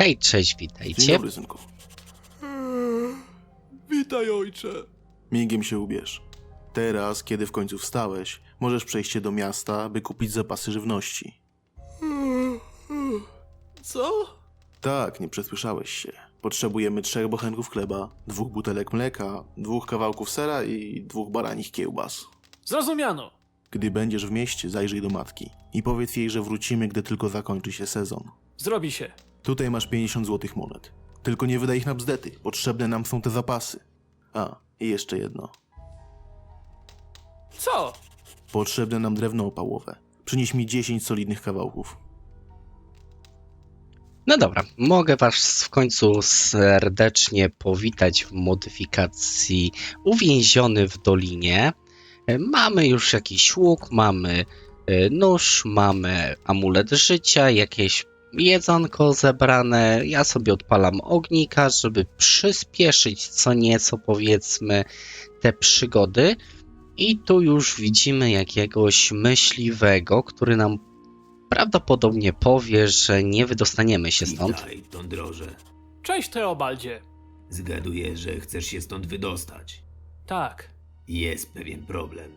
Hej, cześć, Dzień witajcie. dobry, synku. Witaj, ojcze. Migiem się ubierz. Teraz, kiedy w końcu wstałeś, możesz przejść się do miasta, by kupić zapasy żywności. Co? Tak, nie przesłyszałeś się. Potrzebujemy trzech bochenków chleba, dwóch butelek mleka, dwóch kawałków sera i dwóch baranich kiełbas. Zrozumiano. Gdy będziesz w mieście, zajrzyj do matki i powiedz jej, że wrócimy, gdy tylko zakończy się sezon. Zrobi się. Tutaj masz 50 złotych monet. Tylko nie wydaj ich na bzdety, potrzebne nam są te zapasy. A, i jeszcze jedno. Co? Potrzebne nam drewno opałowe. Przynieś mi 10 solidnych kawałków. No dobra, mogę Was w końcu serdecznie powitać w modyfikacji Uwięziony w Dolinie. E, Mamy już jakiś łuk, mamy e, nóż, mamy amulet życia, jakieś jedzonko zebrane. Ja sobie odpalam ognika, żeby przyspieszyć co nieco, powiedzmy, te przygody. I tu już widzimy jakiegoś myśliwego, który nam prawdopodobnie powie, że nie wydostaniemy się stąd. Witaj, Tondroże. Cześć, Teobaldzie. Zgaduję, że chcesz się stąd wydostać. Tak. Jest pewien problem.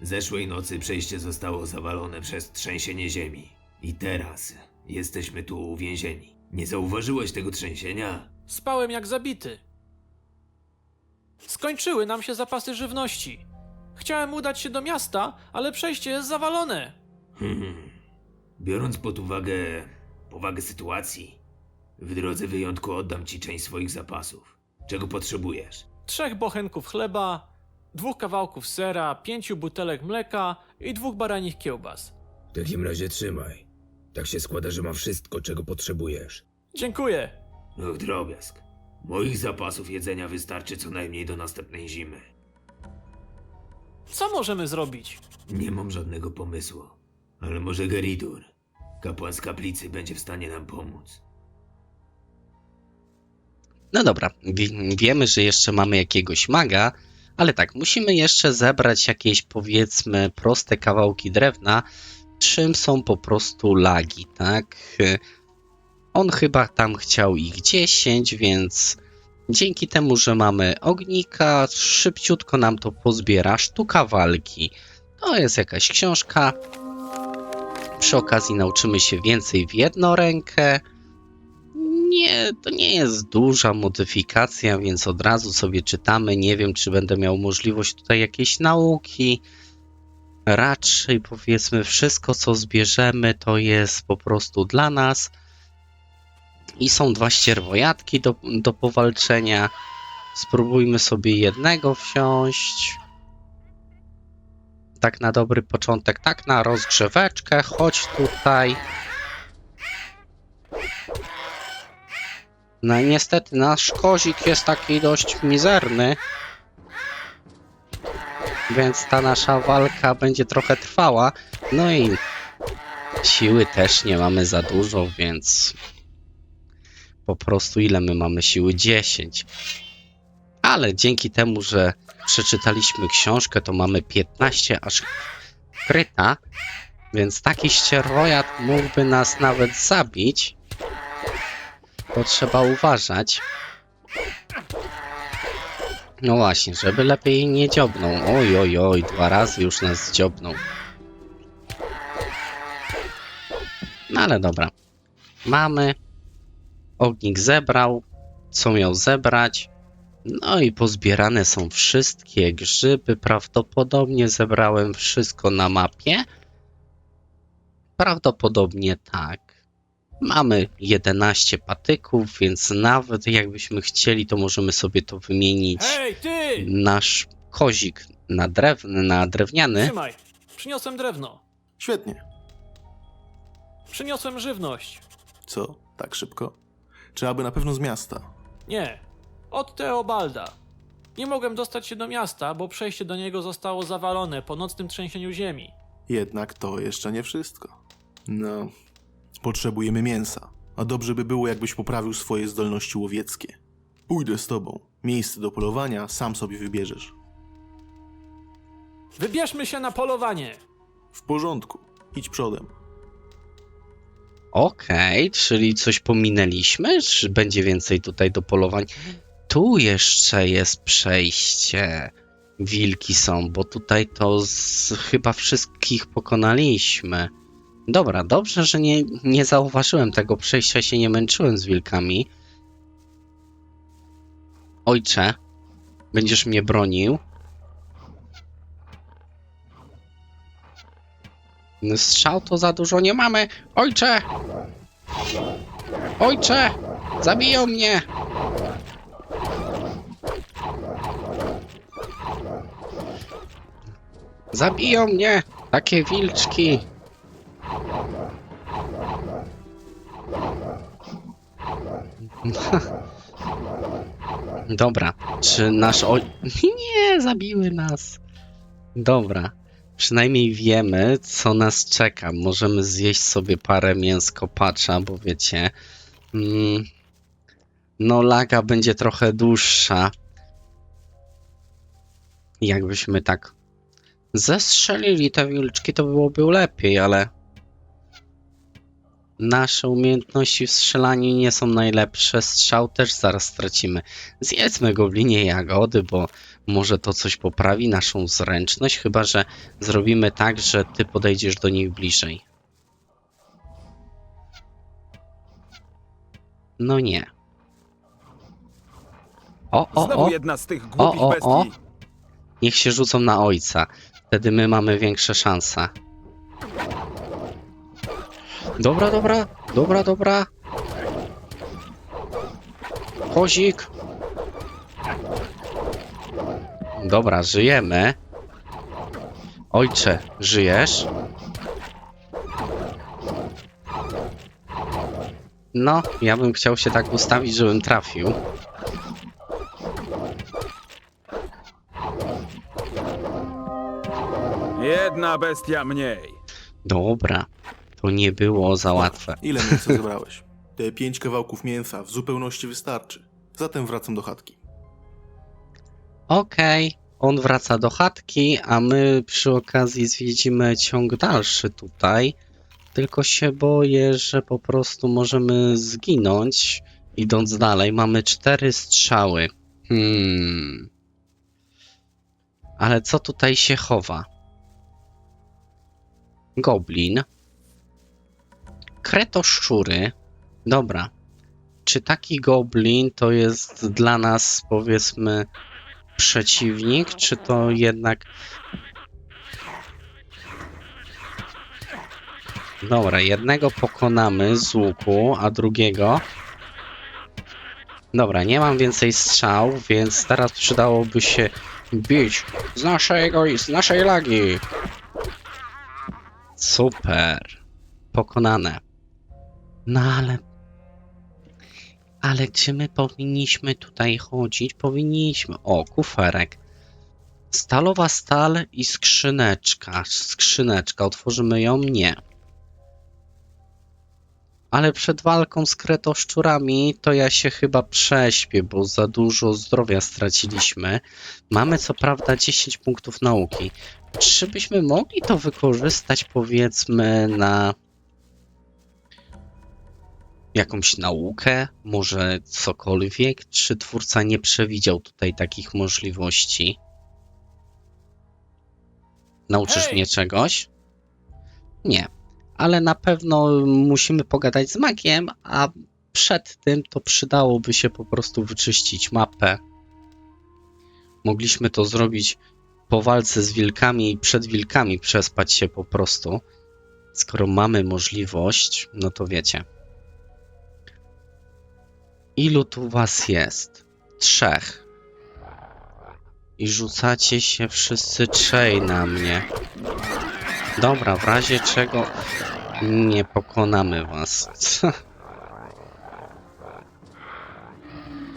Zeszłej nocy przejście zostało zawalone przez trzęsienie ziemi. I teraz jesteśmy tu uwięzieni. Nie zauważyłeś tego trzęsienia? Spałem jak zabity. Skończyły nam się zapasy żywności. Chciałem udać się do miasta, ale przejście jest zawalone. Hmm. Biorąc pod uwagę powagę sytuacji, w drodze wyjątku oddam ci część swoich zapasów. Czego potrzebujesz? Trzech bochenków chleba, dwóch kawałków sera, pięciu butelek mleka i dwóch baranich kiełbas. W takim razie trzymaj. Tak się składa, że ma wszystko, czego potrzebujesz. Dziękuję. Och, drobiazg. Moich zapasów jedzenia wystarczy co najmniej do następnej zimy. Co możemy zrobić? Nie mam żadnego pomysłu, ale może Geridur, kapłan z kaplicy, będzie w stanie nam pomóc. No dobra, wie- wiemy, że jeszcze mamy jakiegoś maga, ale tak, musimy jeszcze zebrać jakieś powiedzmy proste kawałki drewna, czym są po prostu lagi, tak? On chyba tam chciał ich 10, więc dzięki temu, że mamy ognika, szybciutko nam to pozbiera. Sztuka walki. To jest jakaś książka. Przy okazji nauczymy się więcej w jedną rękę. Nie, to nie jest duża modyfikacja, więc od razu sobie czytamy. Nie wiem, czy będę miał możliwość tutaj jakiejś nauki. Raczej powiedzmy, wszystko co zbierzemy, to jest po prostu dla nas. I są dwa ścierwojatki do, do powalczenia. Spróbujmy sobie jednego wsiąść. Tak na dobry początek, tak na rozgrzeweczkę. Chodź tutaj. No i niestety nasz kozik jest taki dość mizerny. Więc ta nasza walka będzie trochę trwała. No i siły też nie mamy za dużo, więc po prostu ile my mamy siły? 10. Ale dzięki temu, że przeczytaliśmy książkę, to mamy 15 aż kryta. Więc taki ścierwojad mógłby nas nawet zabić. To trzeba uważać. No właśnie, żeby lepiej nie dziobnął. Oj, oj, oj, dwa razy już nas dziobnął. No ale dobra. Mamy. Ognik zebrał, co miał zebrać. No i pozbierane są wszystkie grzyby. Prawdopodobnie zebrałem wszystko na mapie. Prawdopodobnie tak. Mamy 11 patyków, więc nawet jakbyśmy chcieli, to możemy sobie to wymienić. Hej, ty! Nasz kozik na, drewny, na drewniany. Trzymaj. Przyniosłem drewno. Świetnie. Przyniosłem żywność. Co? Tak szybko? Czy aby na pewno z miasta? Nie. Od Teobalda. Nie mogłem dostać się do miasta, bo przejście do niego zostało zawalone po nocnym trzęsieniu ziemi. Jednak to jeszcze nie wszystko. No, potrzebujemy mięsa, a dobrze by było, jakbyś poprawił swoje zdolności łowieckie. Pójdę z tobą. Miejsce do polowania sam sobie wybierzesz. Wybierzmy się na polowanie. W porządku. Idź przodem. Okej, czyli coś pominęliśmy? Czy będzie więcej tutaj do polowań? Tu jeszcze jest przejście. Wilki są, bo tutaj to z, chyba wszystkich pokonaliśmy. Dobra, dobrze, że nie, nie zauważyłem tego przejścia, się nie męczyłem z wilkami. Ojcze, będziesz mnie bronił? Strzał to za dużo nie mamy. Ojcze! Ojcze! Zabiją mnie! Zabiją mnie! Takie wilczki! Dobra, czy nasz oj... Nie, zabiły nas. Dobra, przynajmniej wiemy, co nas czeka. Możemy zjeść sobie parę mięs kopacza, bo wiecie... Mm, no, laga będzie trochę dłuższa. Jakbyśmy tak zestrzelili te wilczki, to byłoby lepiej, ale nasze umiejętności w strzelaniu nie są najlepsze. Strzał też zaraz stracimy. Zjedzmy goblinie jagody, bo może to coś poprawi naszą zręczność, chyba że zrobimy tak, że ty podejdziesz do nich bliżej. No nie. O, o, Znowu o. jedna z tych głupich o, bestii. o. Niech się rzucą na ojca. Wtedy my mamy większe szanse. Dobra, dobra, dobra, dobra. Kozik. Dobra, żyjemy. Ojcze, żyjesz? No, ja bym chciał się tak ustawić, żebym trafił. Jedna bestia mniej. Dobra, to nie było za łatwe. Ile mięsa zebrałeś? Te pięć kawałków mięsa w zupełności wystarczy. Zatem wracam do chatki. Okej, on wraca do chatki, a my przy okazji zwiedzimy ciąg dalszy tutaj. Tylko się boję, że po prostu możemy zginąć idąc dalej. Mamy cztery strzały. Hmm. Ale co tutaj się chowa? Goblin. Kretoszczury. Dobra. Czy taki goblin to jest dla nas, powiedzmy, przeciwnik, czy to jednak. Dobra, jednego pokonamy z łuku, a drugiego. Dobra, nie mam więcej strzał, więc teraz przydałoby się bić z naszego z naszej lagi. Super. Pokonane. No ale ale czy my powinniśmy tutaj chodzić? Powinniśmy. O, kuferek. Stalowa stal i skrzyneczka. Skrzyneczka. Otworzymy ją? Nie. Ale przed walką z kretoszczurami to ja się chyba prześpię, bo za dużo zdrowia straciliśmy. Mamy co prawda 10 punktów nauki. Czy byśmy mogli to wykorzystać powiedzmy na jakąś naukę, może cokolwiek? Czy twórca nie przewidział tutaj takich możliwości? Nauczysz Hej! mnie czegoś? Nie, ale na pewno musimy pogadać z magiem, a przed tym to przydałoby się po prostu wyczyścić mapę. Mogliśmy to zrobić po walce z wilkami i przed wilkami przespać się po prostu. Skoro mamy możliwość, no to wiecie. Ilu tu was jest? Trzech. I rzucacie się wszyscy trzej na mnie. Dobra, w razie czego nie pokonamy was.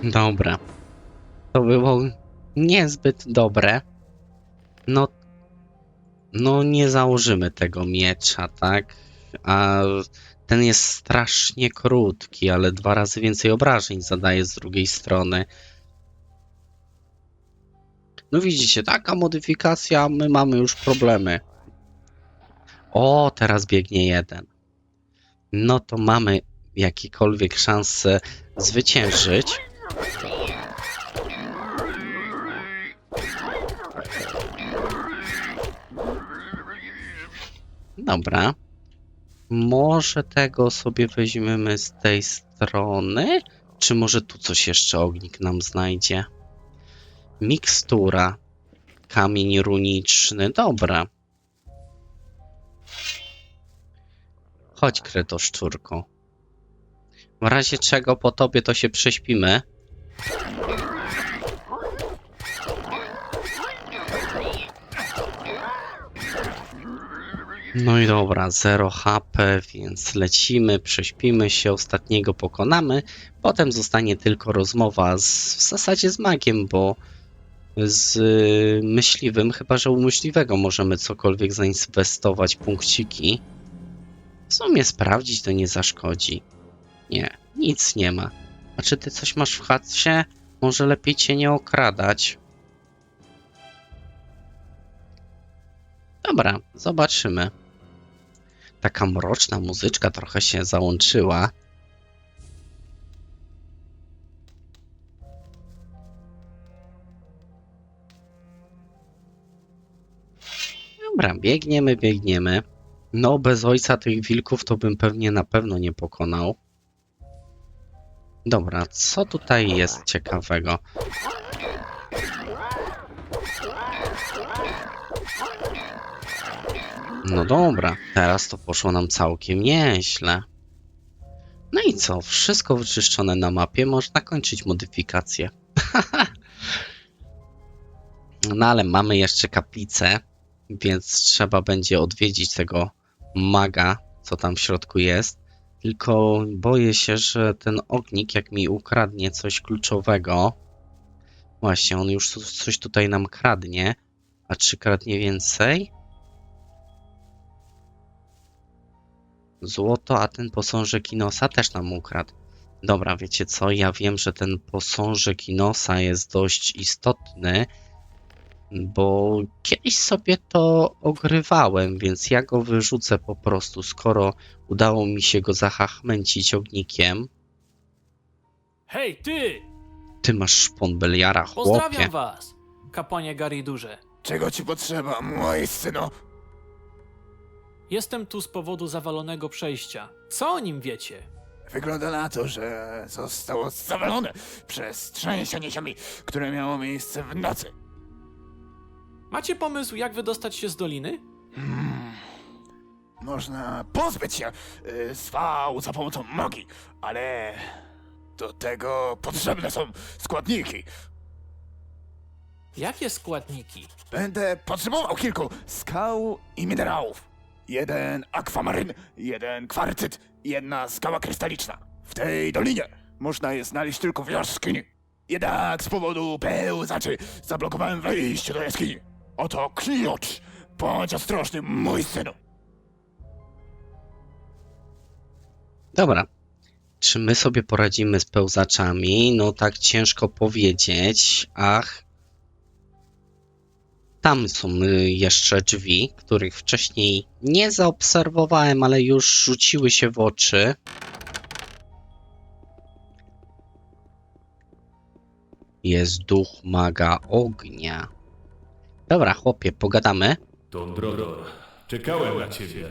Dobra. To było niezbyt dobre. No, no nie założymy tego miecza, tak? A ten jest strasznie krótki, ale dwa razy więcej obrażeń zadaje z drugiej strony. No widzicie, taka modyfikacja, my mamy już problemy. O, teraz biegnie jeden. no to mamy jakiekolwiek szanse zwyciężyć. Dobra. Może tego sobie weźmiemy z tej strony? Czy może tu coś jeszcze ognik nam znajdzie? Mikstura. Kamień runiczny. Dobra. Chodź, kreto szczurko. W razie czego po tobie to się prześpimy. No i dobra, 0 HP, więc lecimy, prześpimy się, ostatniego pokonamy. Potem zostanie tylko rozmowa z, w zasadzie z magiem, bo z y, myśliwym, chyba że u myśliwego możemy cokolwiek zainwestować, punkciki. W sumie sprawdzić to nie zaszkodzi. Nie, nic nie ma. A czy ty coś masz w chatcie? Może lepiej cię nie okradać. Dobra, zobaczymy. Taka mroczna muzyczka trochę się załączyła. Dobra, biegniemy, biegniemy. No, bez ojca tych wilków to bym pewnie na pewno nie pokonał. Dobra, co tutaj jest ciekawego? No dobra, teraz to poszło nam całkiem nieźle. No i co? Wszystko wyczyszczone na mapie, można kończyć modyfikację. no ale mamy jeszcze kaplicę, więc trzeba będzie odwiedzić tego maga, co tam w środku jest. Tylko boję się, że ten ognik, jak mi ukradnie coś kluczowego. Właśnie, on już coś tutaj nam kradnie. A czy kradnie więcej? Złoto, a ten posążek Inosa też nam ukradł. Dobra, wiecie co? Ja wiem, że ten posążek Inosa jest dość istotny, bo kiedyś sobie to ogrywałem, więc ja go wyrzucę po prostu, skoro udało mi się go zahachmęcić ognikiem. Hej, ty! Ty masz szpon Beliara, chłopie. Pozdrawiam was, kapłanie Garidurze. Czego ci potrzeba, mój synu? Jestem tu z powodu zawalonego przejścia. Co o nim wiecie? Wygląda na to, że zostało zawalone przez trzęsienie ziemi, które miało miejsce w nocy. Macie pomysł, jak wydostać się z doliny? Hmm. Można pozbyć się y, zwał za pomocą magii, ale do tego potrzebne są składniki. Jakie składniki? Będę potrzebował kilku skał i minerałów. Jeden akwamaryn, jeden kwarcyt, jedna skała krystaliczna. W tej dolinie można je znaleźć tylko w jaskini. Jednak z powodu pełzaczy zablokowałem wejście do jaskini. Oto klucz. Bądź ostrożny, mój synu. Dobra. Czy my sobie poradzimy z pełzaczami? No tak ciężko powiedzieć. Ach. Tam są y, jeszcze drzwi, których wcześniej nie zaobserwowałem, ale już rzuciły się w oczy. Jest duch maga ognia. Dobra, chłopie, pogadamy. Tondrodor, czekałem na ciebie.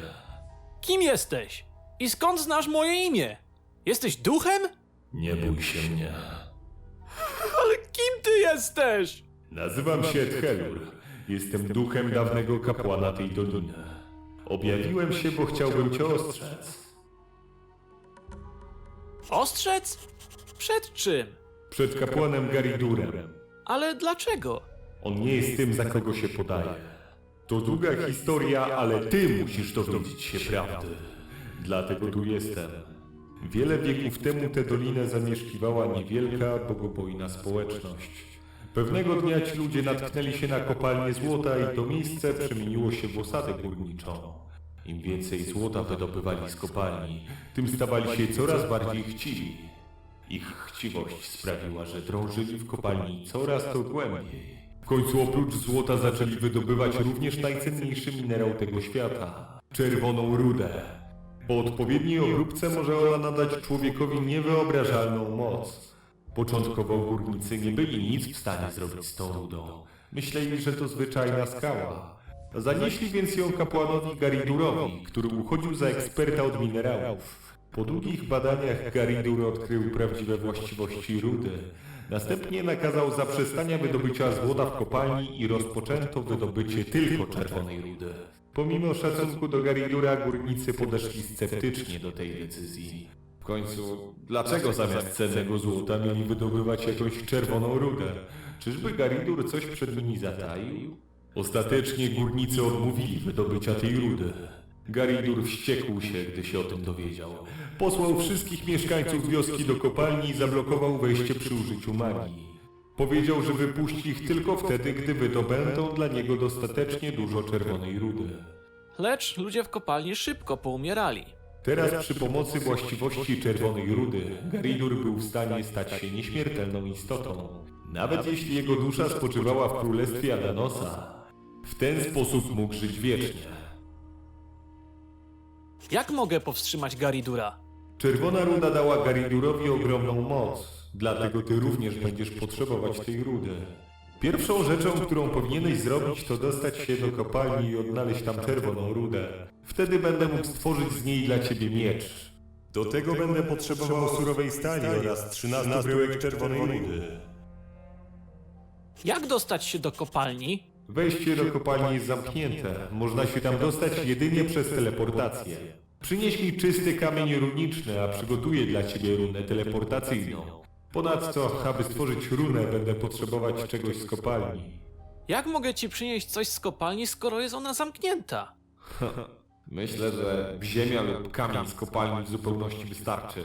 Kim jesteś? I skąd znasz moje imię? Jesteś duchem? Nie bój się mnie. Ale kim ty jesteś? Nazywam się Thelur. Jestem duchem dawnego kapłana tej doliny. Objawiłem się, bo chciałbym cię ostrzec. Ostrzec? Przed czym? Przed kapłanem Garidurem. Ale dlaczego? On nie jest tym, za kogo się podaje. To długa historia, ale ty musisz dowiedzieć się prawdy. Dlatego tu jestem. Wiele wieków temu tę dolinę zamieszkiwała niewielka, bogobojna społeczność. Pewnego dnia ci ludzie natknęli się na kopalnię złota i to miejsce przemieniło się w osadę górniczą. Im więcej złota wydobywali z kopalni, tym stawali się coraz bardziej chciwi. Ich chciwość sprawiła, że drążyli w kopalni coraz to głębiej. W końcu oprócz złota zaczęli wydobywać również najcenniejszy minerał tego świata czerwoną rudę. Po odpowiedniej obróbce może ona nadać człowiekowi niewyobrażalną moc. Początkowo górnicy nie byli nic w stanie zrobić z tą rudą. Myśleli, że to zwyczajna skała. Zanieśli więc ją kapłanowi Garidurowi, który uchodził za eksperta od minerałów. Po długich badaniach Garidur odkrył prawdziwe właściwości rudy. Następnie nakazał zaprzestania wydobycia złota w kopalni i rozpoczęto wydobycie tylko czerwonej rudy. Pomimo szacunku do Garidura górnicy podeszli sceptycznie do tej decyzji. W końcu, dlaczego zamiast cennego złota mieli wydobywać jakąś czerwoną rudę? Czyżby Garidur coś przed nimi zataił? Ostatecznie górnicy odmówili wydobycia tej rudy. Garidur wściekł się, gdy się o tym dowiedział. Posłał wszystkich mieszkańców wioski do kopalni i zablokował wejście przy użyciu magii. Powiedział, że wypuści ich tylko wtedy, gdy wydobędą dla niego dostatecznie dużo czerwonej rudy. Lecz ludzie w kopalni szybko poumierali. Teraz przy pomocy właściwości czerwonej rudy Garidur był w stanie stać się nieśmiertelną istotą. Nawet jeśli jego dusza spoczywała w królestwie Adanosa, w ten sposób mógł żyć wiecznie. Jak mogę powstrzymać Garidura? Czerwona ruda dała Garidurowi ogromną moc, dlatego ty również będziesz potrzebować tej rudy. Pierwszą rzeczą, którą powinieneś zrobić, to dostać się do kopalni i odnaleźć tam czerwoną rudę. Wtedy będę mógł stworzyć z niej dla ciebie miecz. Do tego będę potrzebował surowej stali oraz 13 bryłek czerwonej rudy. Jak dostać się do kopalni? Wejście do kopalni jest zamknięte. Można się tam dostać jedynie przez teleportację. Przynieś mi czysty kamień runiczny, a przygotuję dla ciebie runę teleportacyjną. Ponadto, aby stworzyć runę, będę potrzebować czegoś z kopalni. Jak mogę ci przynieść coś z kopalni, skoro jest ona zamknięta? Myślę, że ziemia lub kamień z kopalni w zupełności wystarczy.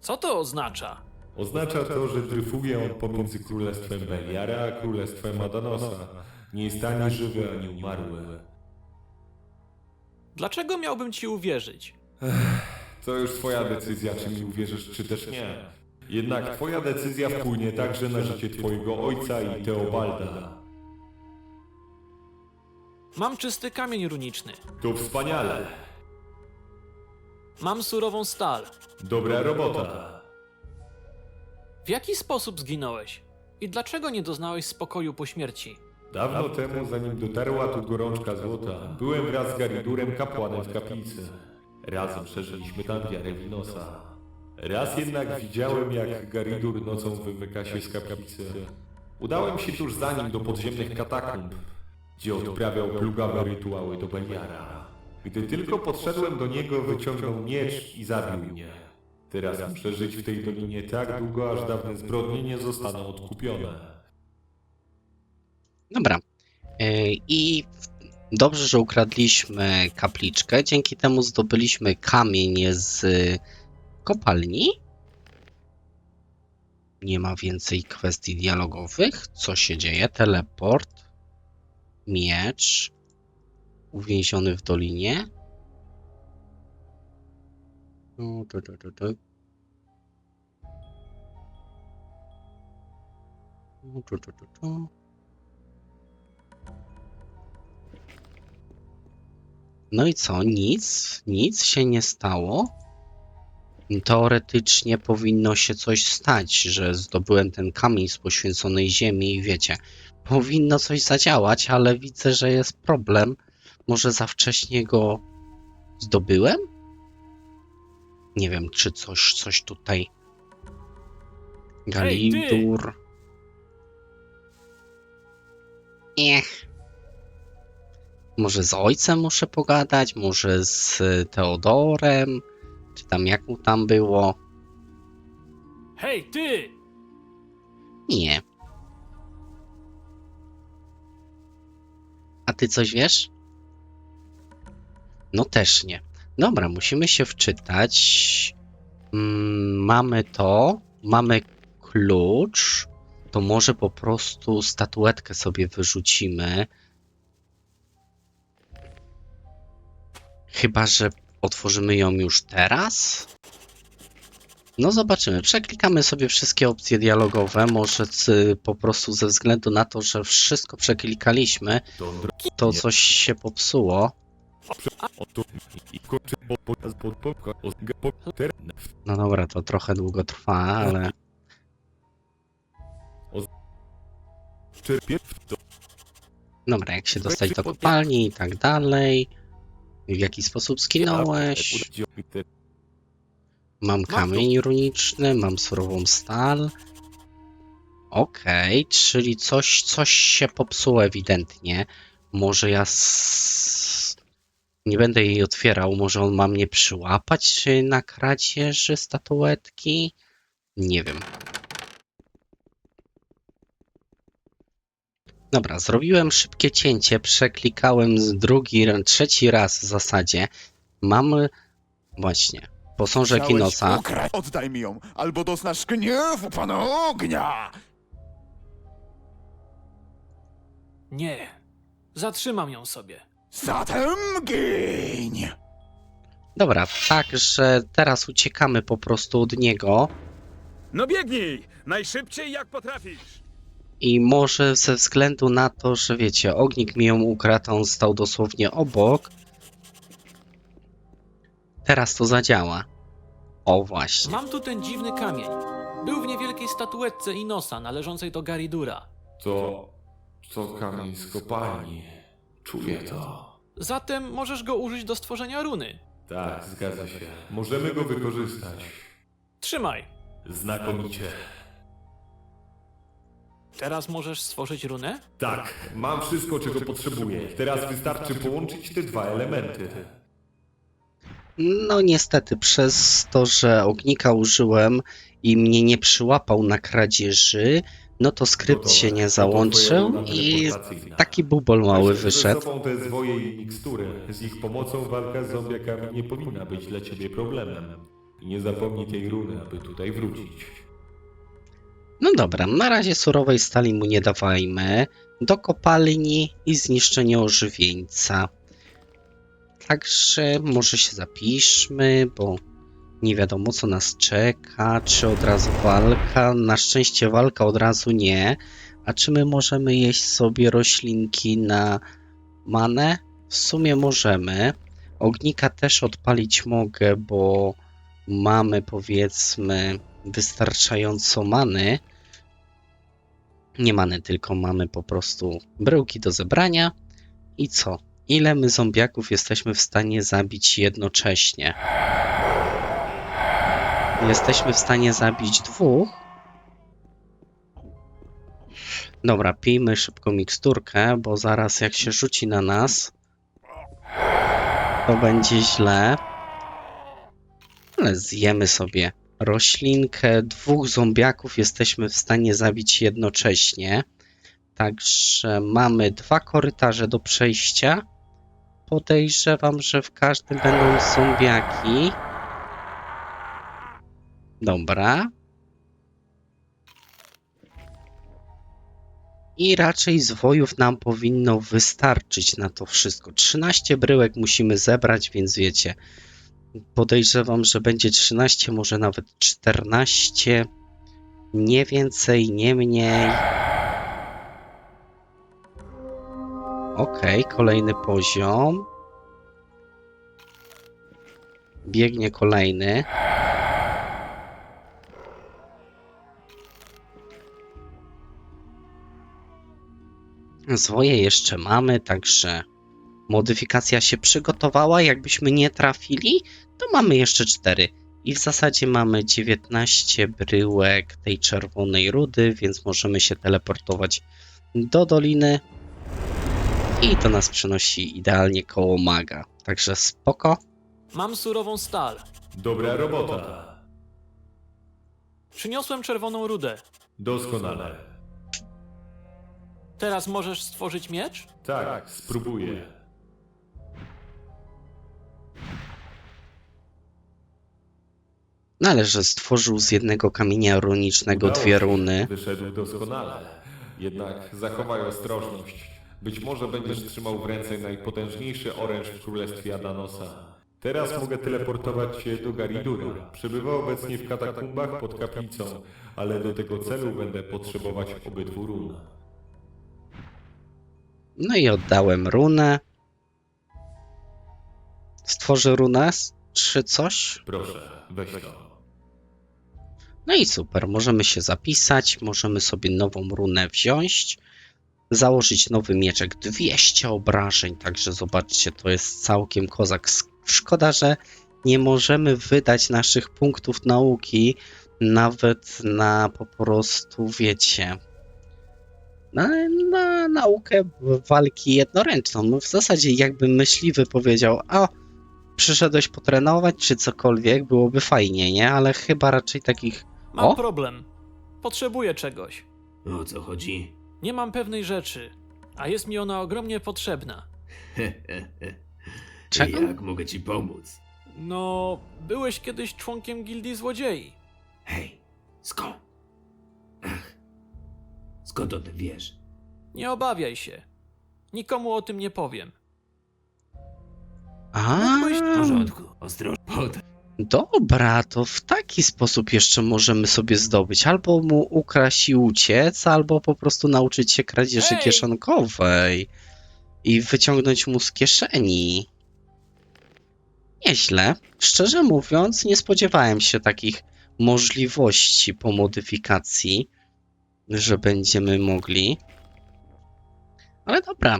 Co to oznacza? Oznacza to, że dryfuje on pomiędzy królestwem Beliara a królestwem Adanosa. Nie jest ani żywy, ani umarły. Dlaczego miałbym ci uwierzyć? To już twoja decyzja, czy mi uwierzysz, czy też nie. Jednak twoja decyzja wpłynie także na życie twojego ojca i Teobalda. Mam czysty kamień runiczny. To wspaniale. Mam surową stal. Dobra robota. W jaki sposób zginąłeś? I dlaczego nie doznałeś spokoju po śmierci? Dawno temu, zanim dotarła tu gorączka złota, byłem wraz z Garidurem kapłanem w kaplicy. Razem przeżyliśmy tam wiarę Winosa. Raz jednak widziałem, jak Garidur nocą wymyka się z kaplicy. Udałem się tuż za nim do podziemnych katakumb, gdzie odprawiał plugawe rytuały do Beliara. Gdy tylko podszedłem do niego, wyciągnął miecz i zabił mnie. Teraz muszę żyć w tej dolinie tak długo, aż dawne zbrodnie nie zostaną odkupione. Dobra. E, I dobrze, że ukradliśmy kapliczkę. Dzięki temu zdobyliśmy kamień z kopalni. Nie ma więcej kwestii dialogowych. Co się dzieje? Teleport. Miecz. Uwięziony w dolinie. No, tu, tu, tu. No, tu, tu, tu, tu. No i co? Nic? Nic się nie stało? Teoretycznie powinno się coś stać, że zdobyłem ten kamień z poświęconej ziemi i wiecie, powinno coś zadziałać, ale widzę, że jest problem. Może za wcześnie go zdobyłem? Nie wiem, czy coś, coś tutaj. Galidur. Ech. Może z ojcem muszę pogadać, może z Teodorem, czy tam jak mu tam było. Hej, ty! Nie. A ty coś wiesz? No też nie. Dobra, musimy się wczytać. Mm, mamy to, mamy klucz. To może po prostu statuetkę sobie wyrzucimy. Chyba, że otworzymy ją już teraz? No zobaczymy. Przeklikamy sobie wszystkie opcje dialogowe. Może po prostu ze względu na to, że wszystko przeklikaliśmy, to coś się popsuło. No dobra, to trochę długo trwa, ale dobra, jak się dostać do kopalni i tak dalej. W jaki sposób skinąłeś? Mam kamień runiczny, mam surową stal. Okej, czyli coś, coś się popsuło ewidentnie. Może ja s... nie będę jej otwierał, może on ma mnie przyłapać czy na kradzieży statuetki? Nie wiem. Dobra, zrobiłem szybkie cięcie, przeklikałem z drugi, trzeci raz w zasadzie. Mamy właśnie posążek Chciałeś Inosa. Oddaj mi ją, albo doznasz gniewu pana ognia! Nie. Zatrzymam ją sobie. Zatem giń! Dobra, także teraz uciekamy po prostu od niego No biegnij! Najszybciej jak potrafisz! I może ze względu na to, że wiecie, ognik mi ją ukradł, on stał dosłownie obok, teraz to zadziała. O właśnie. Mam tu ten dziwny kamień. Był w niewielkiej statuetce Inosa należącej do Garidura. To... to kamień z kopalni. Czuję to. Zatem możesz go użyć do stworzenia runy. Tak, zgadza się. Możemy go wykorzystać. Trzymaj. Znakomicie. Teraz możesz stworzyć runę? Tak, mam wszystko, czego potrzebuję. Teraz wystarczy połączyć te dwa elementy. No niestety, przez to, że ognika użyłem i mnie nie przyłapał na kradzieży, no to skrypt Gotowe. się nie twoja załączył i teleportacyjna. taki bubol mały ze wyszedł. sobą te zwoje i mikstury. Z ich pomocą walka z zombiakami nie powinna być dla ciebie problemem. I nie zapomnij tej runy, aby tutaj wrócić. No dobra, na razie surowej stali mu nie dawajmy. Do kopalni i zniszczenie ożywieńca. Także może się zapiszmy, bo nie wiadomo co nas czeka. Czy od razu walka? Na szczęście walka od razu nie. A czy my możemy jeść sobie roślinki na manę? W sumie możemy. Ognika też odpalić mogę, bo mamy powiedzmy wystarczająco many. Nie many, tylko mamy po prostu bryłki do zebrania. I co? Ile my zombiaków jesteśmy w stanie zabić jednocześnie? Jesteśmy w stanie zabić dwóch. Dobra, pijmy szybko miksturkę, bo zaraz jak się rzuci na nas, to będzie źle. Ale zjemy sobie roślinkę. Dwóch zombiaków jesteśmy w stanie zabić jednocześnie. Także mamy dwa korytarze do przejścia. Podejrzewam, że w każdym będą zombiaki. Dobra. I raczej zwojów nam powinno wystarczyć na to wszystko. 13 bryłek musimy zebrać, więc wiecie, Podejrzewam, że będzie 13, może nawet 14. Nie więcej, nie mniej. Okej, kolejny poziom. Biegnie kolejny. Zwoje jeszcze mamy, także modyfikacja się przygotowała. Jakbyśmy nie trafili, to mamy jeszcze 4. I w zasadzie mamy 19 bryłek tej czerwonej rudy, więc możemy się teleportować do doliny. I to nas przenosi idealnie koło maga. Także spoko. Mam surową stal. Dobra robota. Przyniosłem czerwoną rudę. Doskonale. Teraz możesz stworzyć miecz? Tak, spróbuję. No ale że stworzył z jednego kamienia runicznego Udało dwie się. runy. Wyszedł doskonale. Jednak zachowaj ostrożność. Być może będziesz trzymał w ręce najpotężniejszy oręż w królestwie Adanosa. Teraz mogę teleportować się do Garidura. Przebywa obecnie w katakumbach pod kaplicą, ale do tego celu będę potrzebować obydwu run. No i oddałem runę. Stworzę runę czy coś? Proszę, weź to. No i super, możemy się zapisać, możemy sobie nową runę wziąć, założyć nowy mieczek 200 obrażeń, także zobaczcie, to jest całkiem kozak. Szkoda, że nie możemy wydać naszych punktów nauki nawet na po prostu, wiecie, na, na naukę walki jednoręczną. No w zasadzie jakby myśliwy powiedział, a przyszedłeś potrenować czy cokolwiek, byłoby fajnie, nie? Ale chyba raczej takich Mam O! problem. Potrzebuję czegoś. O co chodzi? Nie mam pewnej rzeczy, a jest mi ona ogromnie potrzebna. Czego? Jak mogę ci pomóc? No, byłeś kiedyś członkiem gildii złodziei. Hej, skąd? Ach, skąd o tym wiesz? Nie obawiaj się. Nikomu o tym nie powiem. A, W porządku, ostrożnie. Potem. Dobra, to w taki sposób jeszcze możemy sobie zdobyć. Albo mu ukraść i uciec, albo po prostu nauczyć się kradzieży Ej! kieszonkowej i wyciągnąć mu z kieszeni. Nieźle. Szczerze mówiąc, nie spodziewałem się takich możliwości po modyfikacji, że będziemy mogli. Ale dobra.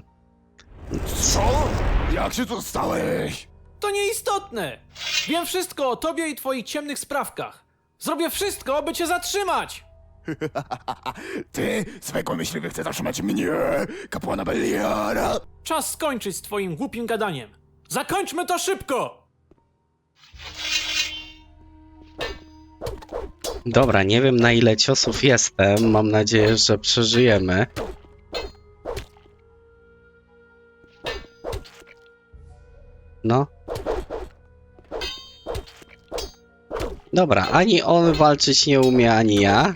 Co? Jak się tu stałeś? To nieistotne! Wiem wszystko o tobie i twoich ciemnych sprawkach. Zrobię wszystko, by cię zatrzymać! Ty, zwykły myśliwy, chce zatrzymać mnie, kapłana Beliara. Czas skończyć z twoim głupim gadaniem. Zakończmy to szybko! Dobra, nie wiem na ile ciosów jestem. Mam nadzieję, że przeżyjemy. No. Dobra, ani on walczyć nie umie, ani ja.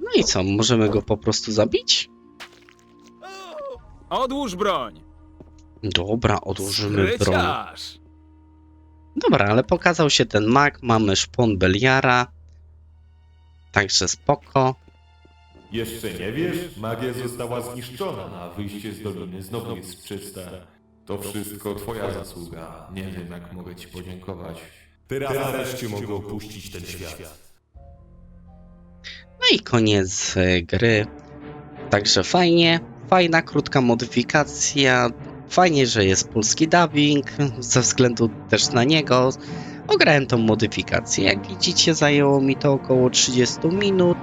No i co, możemy go po prostu zabić? Odłóż broń! Dobra, odłożymy broń. Dobra, ale pokazał się ten mag, mamy szpon Beliara. Także spoko. Jeszcze nie wiesz? Magia została zniszczona, a wyjście z doliny znowu jest czyste. To wszystko twoja zasługa. Nie wiem, jak mogę ci podziękować. Teraz nareszcie mogę opuścić ten świat. No i koniec e, gry. Także fajnie, fajna, krótka modyfikacja. Fajnie, że jest polski dubbing, ze względu też na niego. Ograłem tą modyfikację. Jak widzicie, zajęło mi to około 30 minut.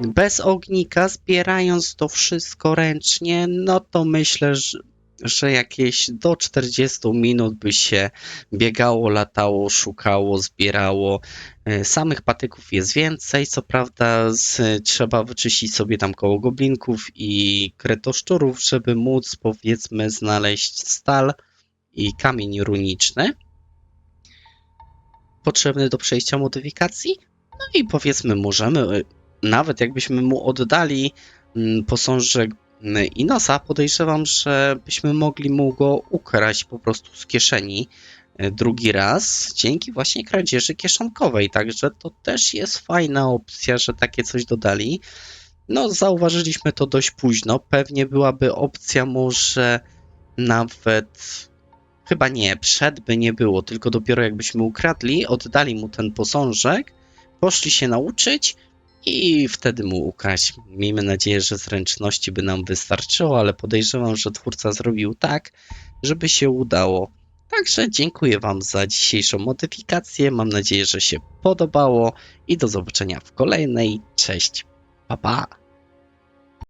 Bez ognika, zbierając to wszystko ręcznie, no to myślę, że, że jakieś do 40 minut by się biegało, latało, szukało, zbierało. E, Samych patyków jest więcej, co prawda z, trzeba wyczyścić sobie tam koło goblinków i kretoszczurów, żeby móc powiedzmy znaleźć stal i kamień runiczny potrzebny do przejścia modyfikacji. No i powiedzmy możemy, e, nawet jakbyśmy mu oddali mm, posążek mm, Inosa, podejrzewam, że byśmy mogli mu go ukraść po prostu z kieszeni e, drugi raz dzięki właśnie kradzieży kieszonkowej. Także to też jest fajna opcja, że takie coś dodali. No, zauważyliśmy to dość późno. Pewnie byłaby opcja może nawet. Chyba nie, przed by nie było, tylko dopiero jakbyśmy ukradli, oddali mu ten posążek, poszli się nauczyć i wtedy mu ukraść. Miejmy nadzieję, że zręczności by nam wystarczyło, ale podejrzewam, że twórca zrobił tak, żeby się udało. Także dziękuję Wam za dzisiejszą modyfikację. Mam nadzieję, że się podobało i do zobaczenia w kolejnej. Cześć, pa pa!